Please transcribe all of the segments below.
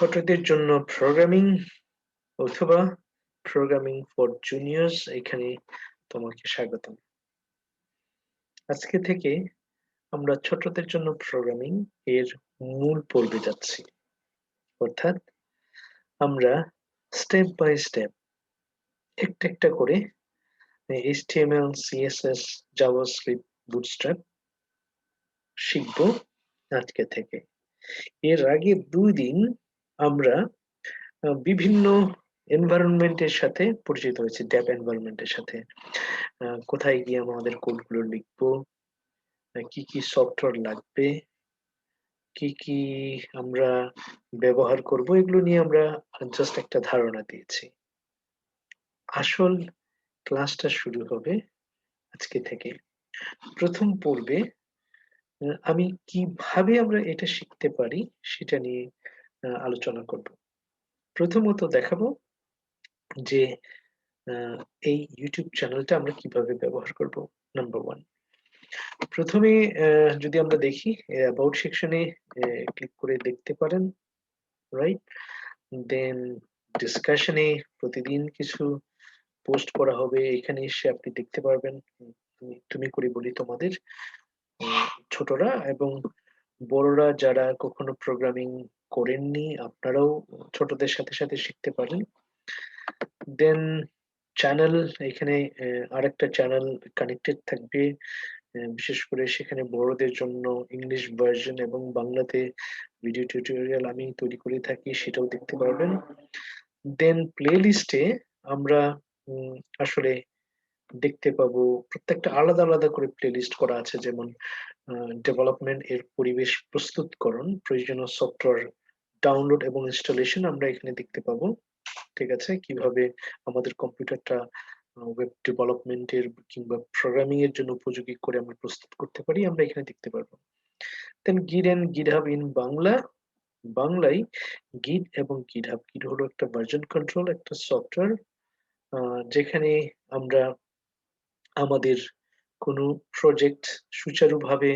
ছোটদের জন্য প্রোগ্রামিং অথবা প্রোগ্রামিং ফর জুনিয়র্স এখানে তোমাকে স্বাগতম। আজকে থেকে আমরা ছোটদের জন্য প্রোগ্রামিং এর মূল পর্বে যাচ্ছি। অর্থাৎ আমরা স্টেপ বাই স্টেপ একটা একটা করে HTML, CSS, JavaScript, Bootstrap শিখব আজকে থেকে। এর আগে দুই দিন আমরা বিভিন্ন এনভায়রনমেন্টের সাথে পরিচিত হয়েছি ড্যাপ এনভায়রনমেন্টের সাথে। কোথায় গিয়ে আমাদের কোডগুলো লিখব? কি কি সফটওয়্যার লাগবে? কি কি আমরা ব্যবহার করব? এগুলো নিয়ে আমরা জাস্ট একটা ধারণা দিয়েছি। আসল ক্লাসটা শুরু হবে আজকে থেকে। প্রথম পর্বে আমি কীভাবে আমরা এটা শিখতে পারি সেটা নিয়ে আলোচনা করব। প্রথমত দেখাবো যে এই ইউটিউব চ্যানেলটা আমরা কীভাবে ব্যবহার করব নাম্বার ওয়ান প্রথমে যদি আমরা দেখি অ্যাবাউট সেকশনে ক্লিক করে দেখতে পারেন রাইট দেন ডিসকাশনে প্রতিদিন কিছু পোস্ট করা হবে, এখানে এসে আপনি দেখতে পারবেন তুমি করে বলি তোমাদের, ছোটরা এবং বড়রা যারা কখনো প্রোগ্রামিং করেননি, আপনারাও ছোটদের সাথে সাথে শিখতে পারেন। দেন চ্যানেল এখানে আরেকটা চ্যানেল কানেক্টেড থাকবে। বিশেষ করে সেখানে বড়দের জন্য ইংলিশ ভার্সন এবং বাংলাতে ভিডিও টিউটোরিয়াল আমি তৈরি করে থাকি, সেটাও দেখতে পারবেন। দেন প্লে লিস্টে আমরা আসলে দেখতে পাবো প্রত্যেকটা আলাদা আলাদা করে প্লেলিস্ট করা আছে। যেমন ডেভেলপমেন্ট এর পরিবেশ প্রস্তুতকরণ, প্রয়োজনীয় সফটওয়্যার ডাউনলোড এবং ইনস্টলেশন আমরা এখানে দেখতে পাবো। ঠিক আছে? কীভাবে আমাদের কম্পিউটারটা ওয়েব ডেভেলপমেন্টের কিংবা প্রোগ্রামিং এর জন্য উপযোগী করে আমরা প্রস্তুত করতে পারি, আমরা এখানে দেখতে পারব। Then git and GitHub in Bangla. বাংলায় গিট এবং গিটহাব গিট হলো একটা ভার্জন কন্ট্রোল একটা সফটওয়্যার যেখানে আমরা আমাদের কোনো প্রজেক্ট সুচারুভাবে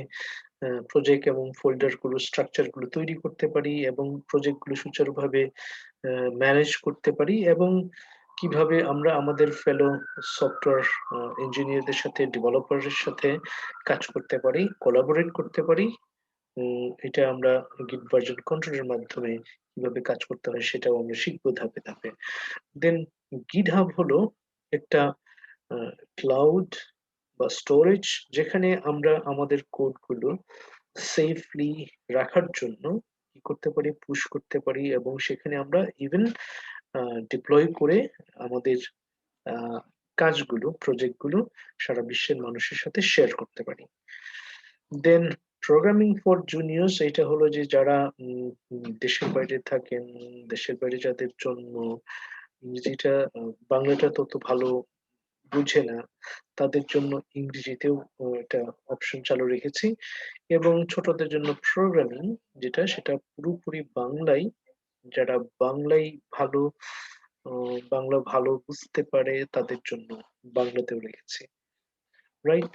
প্রজেক্ট এবং ফোল্ডারগুলো স্ট্রাকচারগুলো তৈরি করতে পারি এবং প্রজেক্টগুলো সুচারুভাবে ম্যানেজ করতে পারি এবং কীভাবে আমরা আমাদের ফেলো সফটওয়্যার ইঞ্জিনিয়ারদের সাথে ডেভেলপারের সাথে কাজ করতে পারি কোলাবোরেট করতে পারি এটা আমরা গিট ভার্জন কন্ট্রোলের মাধ্যমে কীভাবে কাজ করতে হয় সেটাও আমরা শিখব ধাপে ধাপে। দেন গিট হাব হলো একটা ক্লাউড বা স্টোরেজ যেখানে আমরা আমাদের কোডগুলো সেফলি রাখার জন্য কি করতে পারি পুশ করতে পারি এবং সেখানে আমরা ইভেন ডিপ্লয় করে আমাদের কাজগুলো প্রজেক্টগুলো সারা বিশ্বের মানুষের সাথে শেয়ার করতে পারি। দেন প্রোগ্রামিং ফর জুনিয়র্স এটা হলো যে যারা দেশের বাইরে থাকেন, দেশের বাইরে যাদের জন্য ইংরেজিটা বাংলাটা তত ভালো বুঝে না। তাদের জন্য ইংরেজিতেও এটা অপশন চালু রেখেছি এবং ছোটদের জন্য প্রোগ্রামিং যেটা, সেটা পুরোপুরি বাংলায় যারা বাংলায় ভালো বাংলা ভালো বুঝতে পারে তাদের জন্য বাংলাতেও রেখেছি। রাইট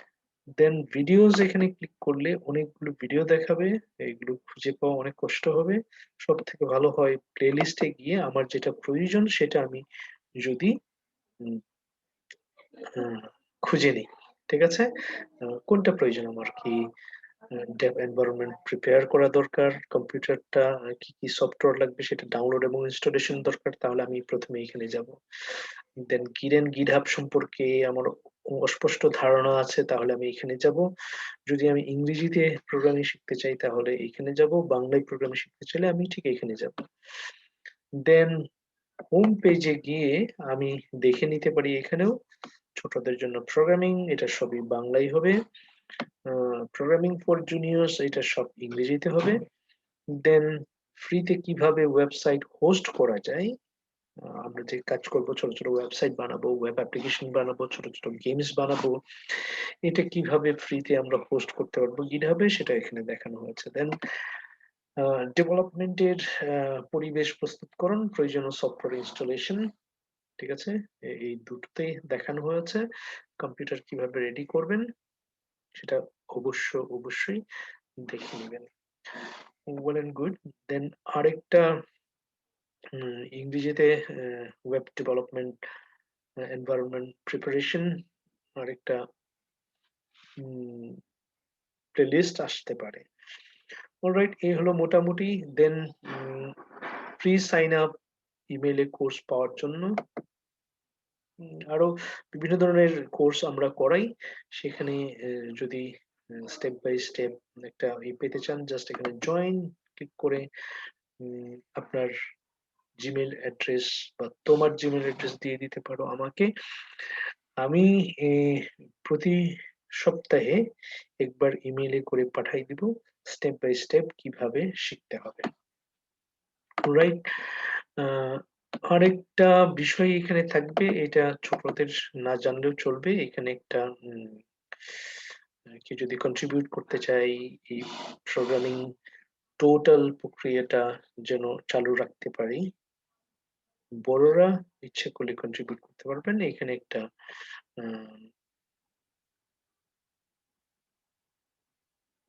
দেন ভিডিওস এখানে ক্লিক করলে অনেকগুলো ভিডিও দেখাবে, এগুলো খুঁজে পাওয়া অনেক কষ্ট হবে। সব থেকে ভালো হয় প্লেলিস্টে গিয়ে আমার যেটা প্রয়োজন সেটা আমি যদি খুঁজে নিই, ঠিক আছে? কোনটা প্রয়োজন আমার? কি ডেভ এনভায়রনমেন্ট প্রিপেয়ার করা দরকার? কম্পিউটারটা কি কি সফটওয়্যার লাগবে সেটা ডাউনলোড এবং ইনস্টলেশন দরকার? তাহলে আমি প্রথমে এখানে যাব। দেন গিরেন গিডহাব সম্পর্কে আমার অস্পষ্ট ধারণা আছে, তাহলে আমি এখানে যাব। যদি আমি ইংরেজিতে প্রোগ্রামিং শিখতে চাই, তাহলে এখানে যাব। বাংলায় প্রোগ্রামিং শিখতে চাইলে আমি ঠিক এখানে যাব। দেন হোম পেজে গিয়ে আমি দেখে নিতে পারি এখানেও। ছোটদের জন্য প্রোগ্রামিং এটা সবই বাংলাই হবে। প্রোগ্রামিং ফর জুনিয়র্স এটা সব ইংরেজিতে হবে। দেন ফ্রিতে কীভাবে ওয়েবসাইট হোস্ট করা যায়? আমরা যে কাজ করব, ছোট ছোট ওয়েবসাইট বানাবো ওয়েব অ্যাপ্লিকেশন বানাবো, ছোট ছোট গেমস বানাবো, এটা কীভাবে ফ্রিতে আমরা হোস্ট করতে পারব গিটহাবে সেটা এখানে দেখানো হয়েছে। দেন ডেভেলপমেন্টের পরিবেশ প্রস্তুতকরণ, প্রয়োজনীয় সফটওয়্যার ইনস্টলেশন ঠিক আছে? এই দুটোতেই দেখানো হয়েছে। কম্পিউটার কীভাবে রেডি করবেন, সেটা অবশ্য, অবশ্যই দেখে নেবেন। ওয়েল এন্ড গুড দেন আরেকটা ইংরেজিতে ওয়েব ডেভেলপমেন্ট এনভায়রনমেন্ট প্রিপারেশন আরেকটা প্লেলিস্ট আসতে পারে। অলরাইট এই হলো মোটামুটি। দেন প্রি সাইন আপ ইমেইলে কোর্স পাওয়ার জন্য। আরও বিভিন্ন ধরনের কোর্স আমরা করাই। সেখানে যদি স্টেপ বাই স্টেপ একটা ই পেতে চান জাস্ট এখানে জয়েন ক্লিক করে আপনার জিমেল অ্যাড্রেস বা তোমার জিমেল অ্যাড্রেস দিয়ে দিতে পারো আমাকে। আমি প্রতি সপ্তাহে একবার ইমেইলে করে পাঠাই দিব স্টেপ বাই স্টেপ কীভাবে শিখতে হবে। রাইট আরেকটা বিষয় এখানে থাকবে, এটা ছোটদের না জানলেও চলবে। এখানে একটা কি যদি কন্ট্রিবিউট করতে চাই এই প্রোগ্রামিং টোটাল প্রক্রিয়াটা যেন চালু রাখতে পারি। বড়রা ইচ্ছে করলে কন্ট্রিবিউট করতে পারবেন। এখানে একটা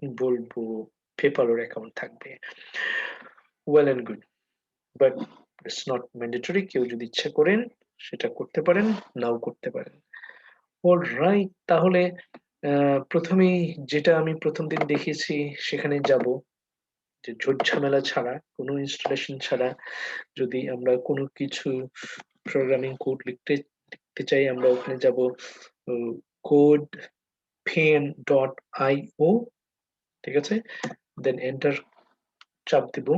বলব পেপালোর অ্যাকাউন্ট থাকবে। Well and good but it's not mandatory কেউ যদি ইচ্ছে করেন সেটা করতে পারেন, নাও করতে পারেন। অল রাইট তাহলে প্রথমেই যেটা আমি প্রথম দিন দেখেছি সেখানে যাব। যে ঝামেলা ছাড়া, কোনো ইনস্টলেশন ছাড়া যদি আমরা কোনো কিছু প্রোগ্রামিং কোড লিখতে লিখতে চাই, আমরা ওখানে যাব কোড ফেন ডট আইও ঠিক আছে? দেন এন্টার চাপ দিব,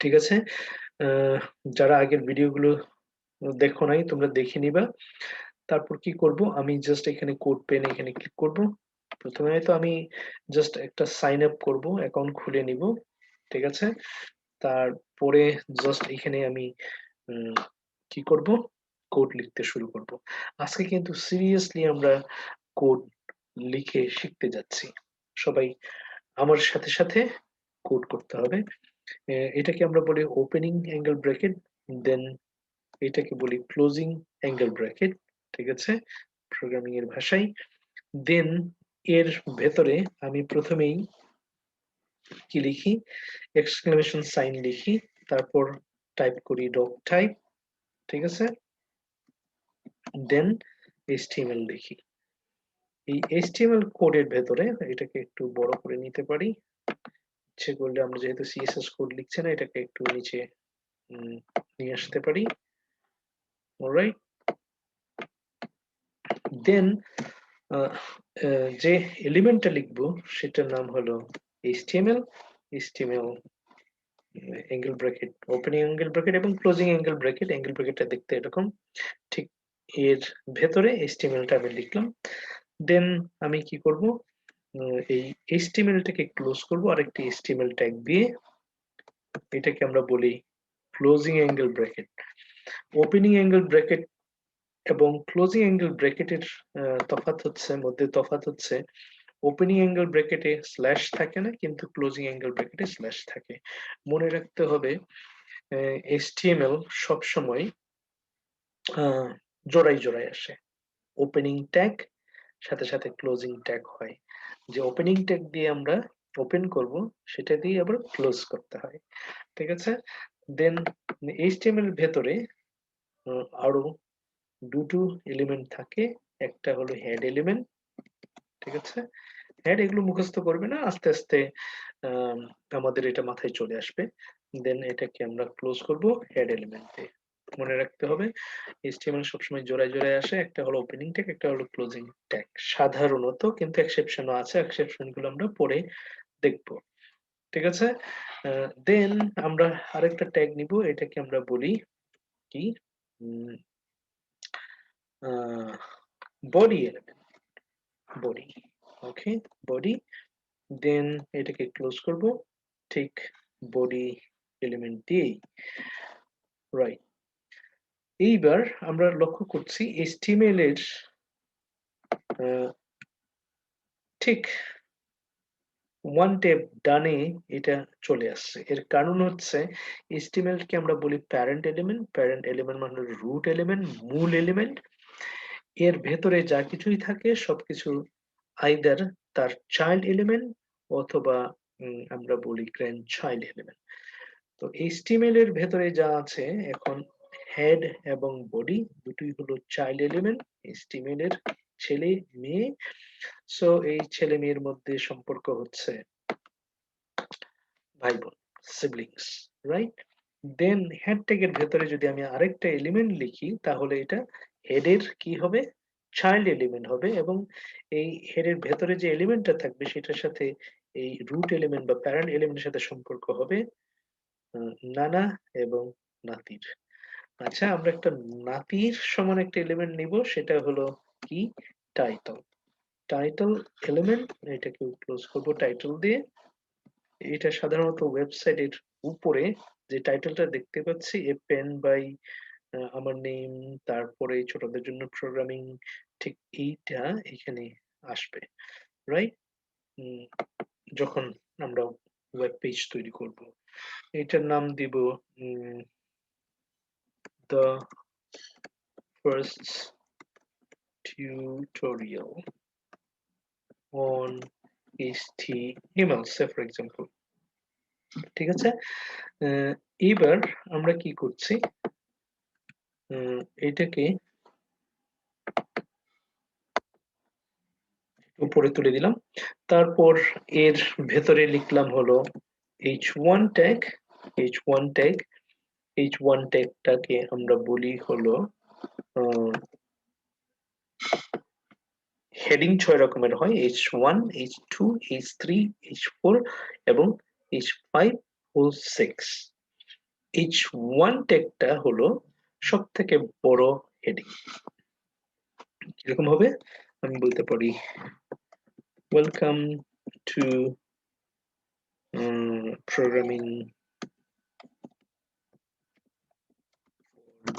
ঠিক আছে? যারা আগের ভিডিওগুলো দেখো নাই, তোমরা দেখে নিবা। তারপর কি করব? আমি জাস্ট এখানে কোড পেন এখানে ক্লিক করব। প্রথমে তো আমি জাস্ট একটা সাইন আপ করব অ্যাকাউন্ট খুলে নিব, ঠিক আছে? তারপরে জাস্ট এখানে আমি কি করব? কোড লিখতে শুরু করব। আজকে কিন্তু সিরিয়াসলি আমরা কোড লিখে শিখতে যাচ্ছি। সবাই আমার সাথে সাথে কোড করতে হবে। এটাকে আমরা বলি ওপেনিং অ্যাঙ্গেল ব্র্যাকেট দেন এটাকে বলি ক্লোজিং অ্যাঙ্গেল ব্র্যাকেট ঠিক আছে? প্রোগ্রামিং এর ভাষায়। দেন এর ভেতরে আমি প্রথমেই কি লিখি? এক্সক্লেমেশন সাইন লিখি, তারপর টাইপ করি ডক টাইপ ঠিক আছে? দেন এইচটিএমএল লিখি। এই এইচটিএমএল কোডের ভেতরে, এটাকে একটু বড় করে নিতে পারি। ইচ্ছে করলে আমরা যেহেতু সিএসএস কোড লিখছে না, এটাকে একটু নিচে নিয়ে আসতে পারি। অলরাইট দেন যে এলিমেন্টটা লিখব, সেটার নাম হলো HTML HTML angle bracket opening angle bracket এবং ক্লোজিং অ্যাঙ্গেল ব্র্যাকেট অ্যাঙ্গেল ব্র্যাকেটটা দেখতে এরকম। ঠিক এর ভেতরে এইচটিএমএলটা আমি লিখলাম। দেন আমি কি করব? এই এইচটিএমএলটাকে ক্লোজ করব আর একটি এইচটিএমএল ট্যাগ দিয়ে এটাকে আমরা বলি closing angle bracket opening angle bracket এবং ক্লোজিং অ্যাঙ্গেল ব্র্যাকেটের তফাৎ হচ্ছে, মধ্যে তফাৎ হচ্ছে ওপেনিং অ্যাঙ্গেল ব্র্যাকেটে স্ল্যাশ থাকে না, কিন্তু ক্লোজিং অ্যাঙ্গেল ব্র্যাকেটে স্ল্যাশ থাকে। মনে রাখতে হবে এইচটিএমএল সবসময় জোড়াই জোড়াই আসে। ওপেনিং ট্যাগ সাথে সাথে ক্লোজিং ট্যাগ হয়। যে ওপেনিং ট্যাগ দিয়ে আমরা ওপেন করব, সেটা দিয়ে আবার ক্লোজ করতে হয়। ঠিক আছে? দেন এইচটিএমএল ভেতরে আরও দুটো এলিমেন্ট থাকে। একটা হলো হেড এলিমেন্ট ঠিক আছে? হেড এগুলো মুখস্থ করবে না, আস্তে আস্তে আমাদের এটা মাথায় চলে আসবে। দেন এটাকে আমরা ক্লোজ করব হেড এলিমেন্টে মনে রাখতে হবে। এইচটিএমএল সবসময় জোড়ায় জোড়ায় আসে। একটা হলো ওপেনিং ট্যাগ একটা হলো ক্লোজিং ট্যাগ সাধারণত কিন্তু এক্সেপশনও আছে। এক্সেপশনগুলো আমরা পরে দেখব। ঠিক আছে? দেন আমরা আরেকটা ট্যাগ নিব। এটাকে আমরা বলি কি? Body body okay body then এটাকে ক্লোজ করব। ঠিক বডি এলিমেন্ট দিয়েই। রাইট এইবার আমরা লক্ষ্য করছি এইচটিএমএল এর ঠিক ওয়ান টেপ ডানে এটা চলে আসছে। এর কারণ হচ্ছে এইচটিএমএল কে আমরা বলি প্যারেন্ট এলিমেন্ট প্যারেন্ট এলিমেন্ট মানে রুট এলিমেন্ট মূল এলিমেন্ট এর ভেতরে যা কিছুই থাকে সবকিছু আইদার তার চাইল্ড এলিমেন্ট অথবা আমরা বলি গ্র্যান্ড চাইল্ড এলিমেন্ট তো HTML এর ভেতরে যা আছে এখন হেড এবং বডি দুটোই হলো চাইল্ড এলিমেন্ট এর ছেলে মেয়ে। সো এই ছেলে মেয়ের মধ্যে সম্পর্ক হচ্ছে ভাই বোন সিবলিংস রাইট দেন হেড ট্যাগের ভেতরে যদি আমি আরেকটা এলিমেন্ট লিখি, তাহলে এটা হেডের কি হবে? চাইল্ড এলিমেন্ট হবে এবং এই হেডের ভেতরে যে এলিমেন্টটা থাকবে, সেটার সাথে এই রুট এলিমেন্ট বা প্যারেন্ট এলিমেন্টের সাথে সম্পর্ক হবে নানা এবং নাতির। আচ্ছা আমরা একটা নাতির সমান একটা এলিমেন্ট নিব, সেটা হলো কি? টাইটল টাইটল এলিমেন্ট এটাকে ক্লোজ করব টাইটল দিয়ে। এটা সাধারণত ওয়েবসাইটের উপরে যে টাইটেলটা দেখতে পাচ্ছি, এ পেন বাই আমার নেম তারপরে ছোটদের জন্য প্রোগ্রামিং ঠিক এইটা এখানে আসবে রাইট যখন আমরা ওয়েব পেজ তৈরি করব। এটার নাম দিব the first tutorial on HTML say, for example. ঠিক আছে? এবার আমরা কি করছি? এটাকে উপরে তুলে দিলাম। তারপর এর ভেতরে লিখলাম হলো H one tag H one tag H one ট্যাগটাকে আমরা বলি হলো হেডিং ছয় রকমের হয় H one H two H three H four এবং এইচ ফাইভ ও সিক্স এইচ ওয়ান ট্যাগটা হলো সব থেকে বড় হেডিং কীরকম হবে? আমি বলতে পারি ওয়েলকাম টু প্রোগ্রামিং ঠিক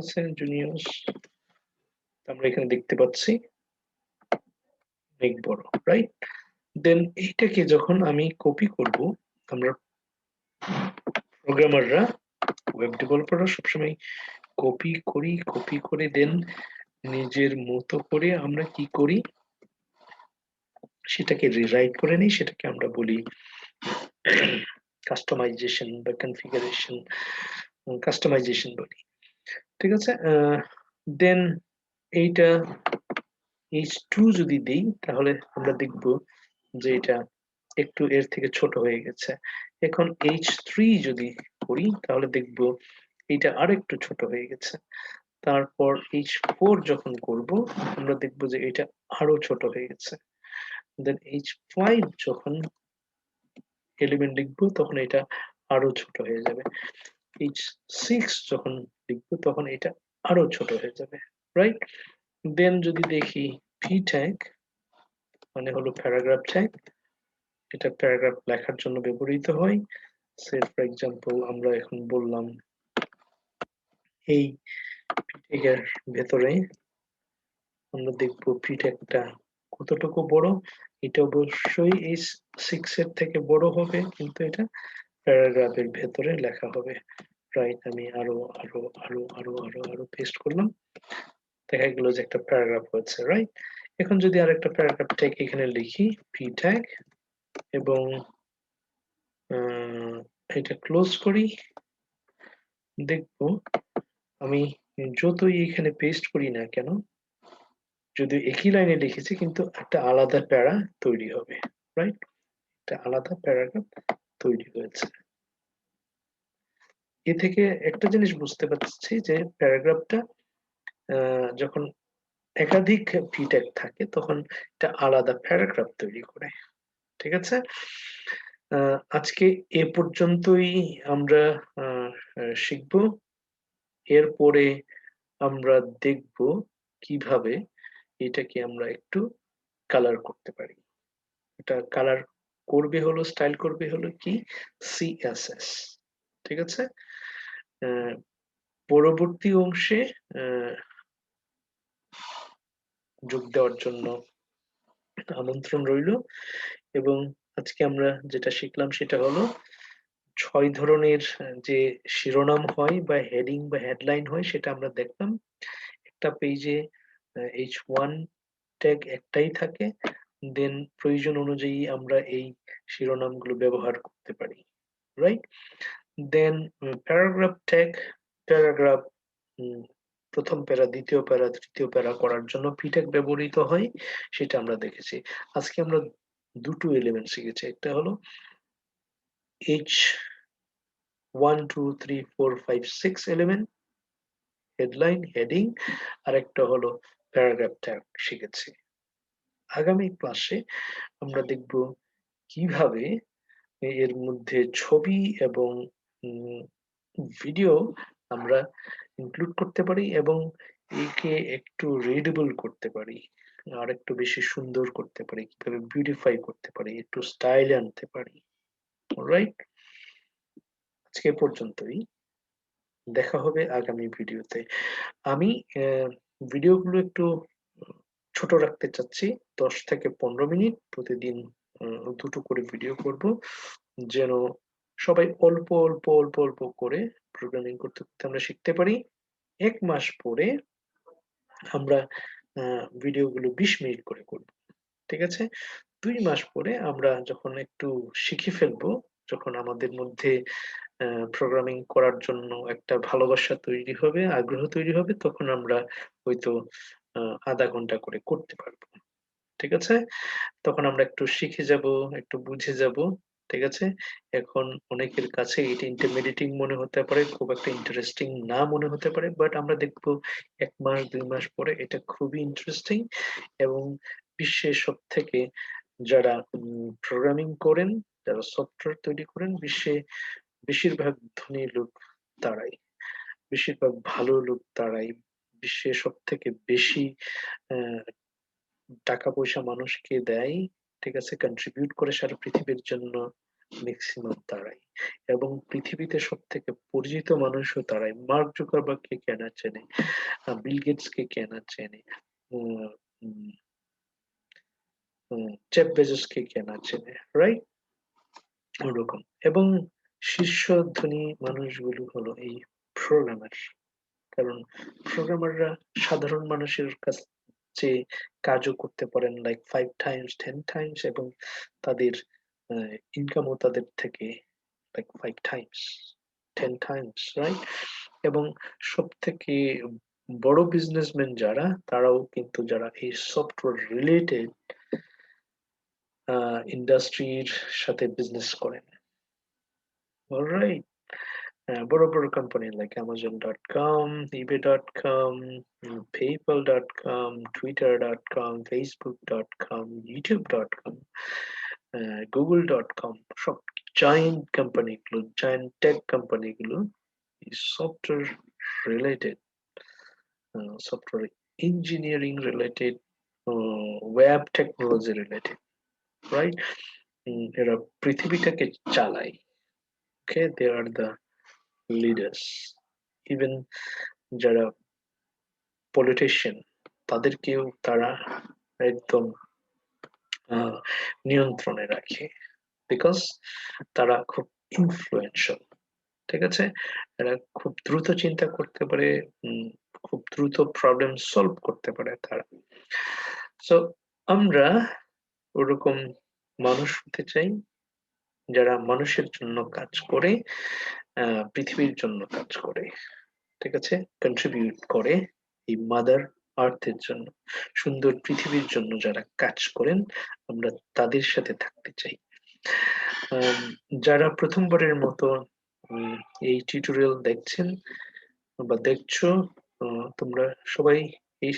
আছে জুনিয়র্স আমরা এখানে দেখতে পাচ্ছি। অনেক বড় রাইট দেন এইটাকে যখন আমি কপি করব, আমরা প্রোগ্রামাররা ওয়েব ডেভেলপাররা সবসময় কপি করি কপি করে দেন নিজের মতো করে আমরা কি করি? সেটাকে রিরাইট করে নিই, সেটাকে আমরা বলি কাস্টমাইজেশন বা কনফিগারেশন কাস্টমাইজেশন বলি। ঠিক আছে? দেন এইটা এইচ টু যদি দিই, তাহলে আমরা দেখব যে এটা একটু এর থেকে ছোট হয়ে গেছে। এখন এইচ থ্রি যদি করি, তাহলে দেখব এটা আর একটু ছোট হয়ে গেছে। তারপর এইচ ফোর যখন করব, আমরা দেখব যে এটা আরও ছোট হয়ে গেছে। দেন এইচ ফাইভ যখন এলিমেন্ট লিখব, তখন এটা আরও ছোট হয়ে যাবে। এইচ সিক্স যখন লিখব, তখন এটা আরও ছোট হয়ে যাবে রাইট দেন যদি দেখি পি ট্যাগ মানে হলো প্যারাগ্রাফ ট্যাগ এটা প্যারাগ্রাফ লেখার জন্য ব্যবহৃত হয়। সে ফর এক্সাম্পল আমরা এখন বললাম, এই পিটেকের ভেতরে আমরা দেখব পিটেকটা কতটুকু বড়? এটা অবশ্যই এই সিক্স এর থেকে বড় হবে, কিন্তু এটা প্যারাগ্রাফের ভেতরে লেখা হবে। রাইট আমি আরও আরও আরও আরও আরও আরও পেস্ট করলাম। দেখা গেল যে একটা প্যারাগ্রাফ হয়েছে রাইট এখন যদি আরেকটা প্যারাগ্রাফ ট্যাগ এখানে লিখি পি ট্যাগ এবং এটা ক্লোজ করি, দেখব, আমি যতই এখানে পেস্ট করি না কেন যদি একই লাইনে লিখেছি, কিন্তু একটা আলাদা প্যারা তৈরি হবে রাইট একটা আলাদা প্যারাগ্রাফ তৈরি হয়েছে। এ থেকে একটা জিনিস বুঝতে পারছি যে প্যারাগ্রাফটা যখন একাধিক ফিট্যাগ থাকে, তখন এটা আলাদা প্যারাগ্রাফ তৈরি করে, ঠিক আছে? আজকে এ পর্যন্তই আমরা শিখব। এরপরে আমরা দেখব কীভাবে এটাকে আমরা একটু কালার করতে পারি। এটা কালার করবে হলো স্টাইল করবে হলো কি? সিএসএস ঠিক আছে? পরবর্তী অংশে যোগ দেওয়ার জন্য আমন্ত্রণ রইল এবং আজকে আমরা যেটা শিখলাম সেটা হলো ছয় ধরনের যে শিরোনাম হয় বা হেডিং বা হেডলাইন হয় সেটা আমরা দেখলাম। একটা পেজে এইচ ওয়ান ট্যাগ একটাই থাকে। দেন প্রয়োজন অনুযায়ী আমরা এই শিরোনামগুলো ব্যবহার করতে পারি right then paragraph tag paragraph প্রথম প্যারা, দ্বিতীয় প্যারা, তৃতীয় প্যারা করার জন্য পিট্যাগ ব্যবহৃত হয়, সেটা আমরা দেখেছি। আজকে আমরা দুটো এলিমেন্ট শিখেছি। একটা হলো H one two three four five six element headline heading আর একটা হলো প্যারাগ্রাফ ট্যাগ শিখেছি। আগামী ক্লাসে আমরা দেখব কীভাবে এর মধ্যে ছবি এবং ভিডিও আমরা ইনক্লুড করতে পারি এবং একে একটু রিডেবল করতে পারি আর একটু বেশি সুন্দর করতে পারি, কীভাবে বিউটিফাই করতে পারি, একটু স্টাইল আনতে পারি। রাইট আজকে পর্যন্তই। দেখা হবে আগামী ভিডিওতে আমি ভিডিওগুলো একটু ছোট রাখতে চাচ্ছি। দশ থেকে পনেরো মিনিট প্রতিদিন দুটো করে ভিডিও করব। যেন সবাই অল্প অল্প অল্প অল্প করে প্রোগ্রামিং করতে করতে আমরা শিখতে পারি। এক মাস পরে আমরা ভিডিওগুলো বিশ মিনিট করে করব। ঠিক আছে? দুই মাস পরে আমরা যখন একটু শিখে ফেলব, যখন আমাদের মধ্যে প্রোগ্রামিং করার জন্য একটা ভালোবাসা তৈরি হবে, আগ্রহ তৈরি হবে, তখন আমরা হয়তো আধা ঘণ্টা করে করতে পারব। ঠিক আছে? তখন আমরা একটু শিখে যাব, একটু বুঝে যাব, ঠিক আছে? এখন অনেকের কাছে এটা ইন্টারমিডিয়েটিং মনে হতে পারে, খুব একটা ইন্টারেস্টিং না মনে হতে পারে বাট আমরা দেখব এক মাস, দুই মাস পরে এটা খুবই ইন্টারেস্টিং এবং বিশ্বের সব থেকে যারা প্রোগ্রামিং করেন, যারা সফটওয়্যার তৈরি করেন, বিশ্বে বেশিরভাগ ধনী লোক তারাই। বেশিরভাগ ভালো লোক তারাই। বিশ্বে সব থেকে বেশি টাকা পয়সা মানুষকে দেয়, ঠিক আছে কন্ট্রিবিউট করে সারা পৃথিবীর জন্য ম্যাক্সিমাম তারাই। এবং পৃথিবীতে সব থেকে পরিচিত মানুষও তারাই। মার্ক জুকারবার্গকে কেনা চেনে? বিল গেটস কে কেনা চেনে? চেপ কে কেনা চেনে? রাইট ওরকম। এবং শীর্ষ ধনী মানুষগুলো হলো এই প্রোগ্রামার কারণ প্রোগ্রামাররা সাধারণ মানুষের কাছে কাজও করতে পারেন like five times ten times এবং তাদের ইনকামও তাদের থেকে like five times ten times right এবং সব থেকে বড় বিজনেসম্যান যারা, তারাও কিন্তু যারা এই সফটওয়্যার রিলেটেড ইন্ডাস্ট্রির সাথে বিজনেস করেন অলরাইট বড় বড় company like Amazon dot com eBay dot com PayPal dot com Twitter dot com Facebook dot com YouTube dot com Google dot com সব জায়েন্ট কোম্পানিগুলো জায়েন্ট টেক কোম্পানিগুলো এই software related software engineering related web technology related right এরা পৃথিবীটাকে চালায়। Okay they are the leaders even যারা politician তাদেরকেও তারা একদম নিয়ন্ত্রণে রাখে। বিকজ তারা খুব ইনফ্লুয়েন্সিয়াল ঠিক আছে? এরা খুব দ্রুত চিন্তা করতে পারে খুব দ্রুত প্রবলেম সলভ করতে পারে তারা। সো আমরা ওরকম মানুষ হতে চাই যারা মানুষের জন্য কাজ করে পৃথিবীর জন্য কাজ করে, ঠিক আছে? কন্ট্রিবিউট করে এই মাদার আর্থের জন্য। সুন্দর পৃথিবীর জন্য যারা কাজ করেন, আমরা তাদের সাথে থাকতে চাই। যারা প্রথমবারের মতো এই টিউটোরিয়াল দেখছেন বা দেখছ তোমরা সবাই এই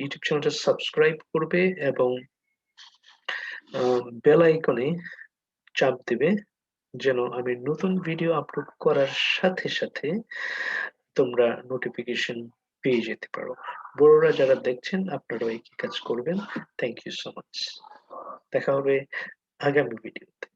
ইউটিউব চ্যানেলটা সাবস্ক্রাইব করবে এবং বেল আইকনে চাপ দিবে যেন আমি নতুন ভিডিও আপলোড করার সাথে সাথে তোমরা নোটিফিকেশন পেয়ে যেতে পারো। বড়রা যারা দেখছেন, আপনারাও একই কাজ করবেন। থ্যাংক ইউ সো মাচ দেখা হবে আগামী ভিডিওতে